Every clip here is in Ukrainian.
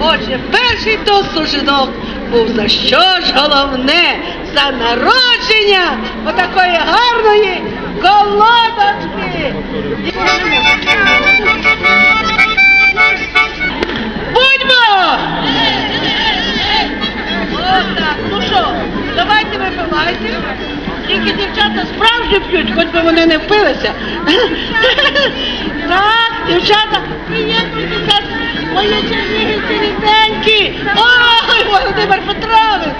Отже, перший тост у жінок був за що ж головне? За народження отакої гарної колодочки. Тільки дівчата справжні п'ють, хоч би вони не впилися. Так, дівчата, приєднуйтеся, мої чернігівці рідненькі. Ой, Володимир Петрович,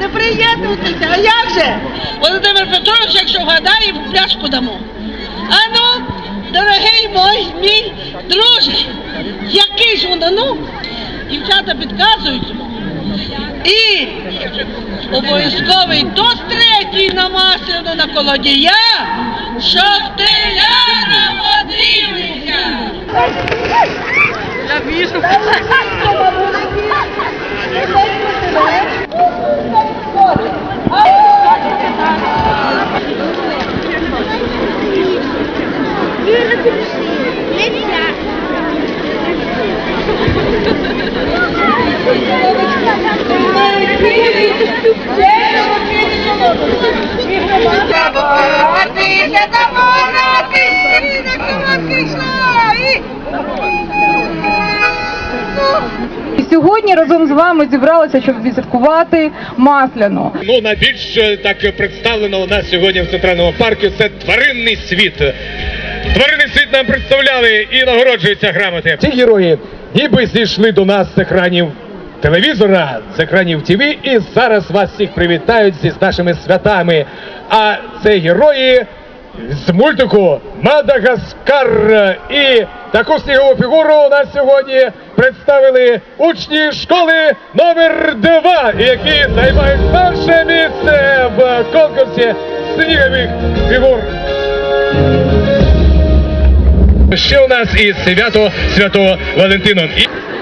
не приєднуйтеся, а як же? Володимир Петрович, якщо вгадає, пляшку дамо. Ану, дорогий мой, мій друже, який ж воно, ну, дівчата підказують. І обов'язковий тост третій на масляну на колодія, щоб теляра водилися. Я віжу. І сьогодні разом з вами зібралися, щоб відсвяткувати масляну. Ну, найбільш е, так представлено у нас сьогодні в центральному парку це тваринний світ. Тваринний світ нам представляли і нагороджуються грамоти. Ці герої ніби зійшли до нас з екранів телевізора, з екранів ТВ, і зараз вас всіх привітають зі з нашими святами. А це герої з мультику Мадагаскар. І таку снігову фігуру у нас сьогодні представили учні школи номер 2, які займають перше місце в конкурсі снігових фігур. Ще у нас і свято Святого Валентина.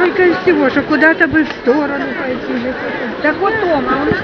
Только из всего, что куда-то бы в сторону пойти. Так вот дома у нас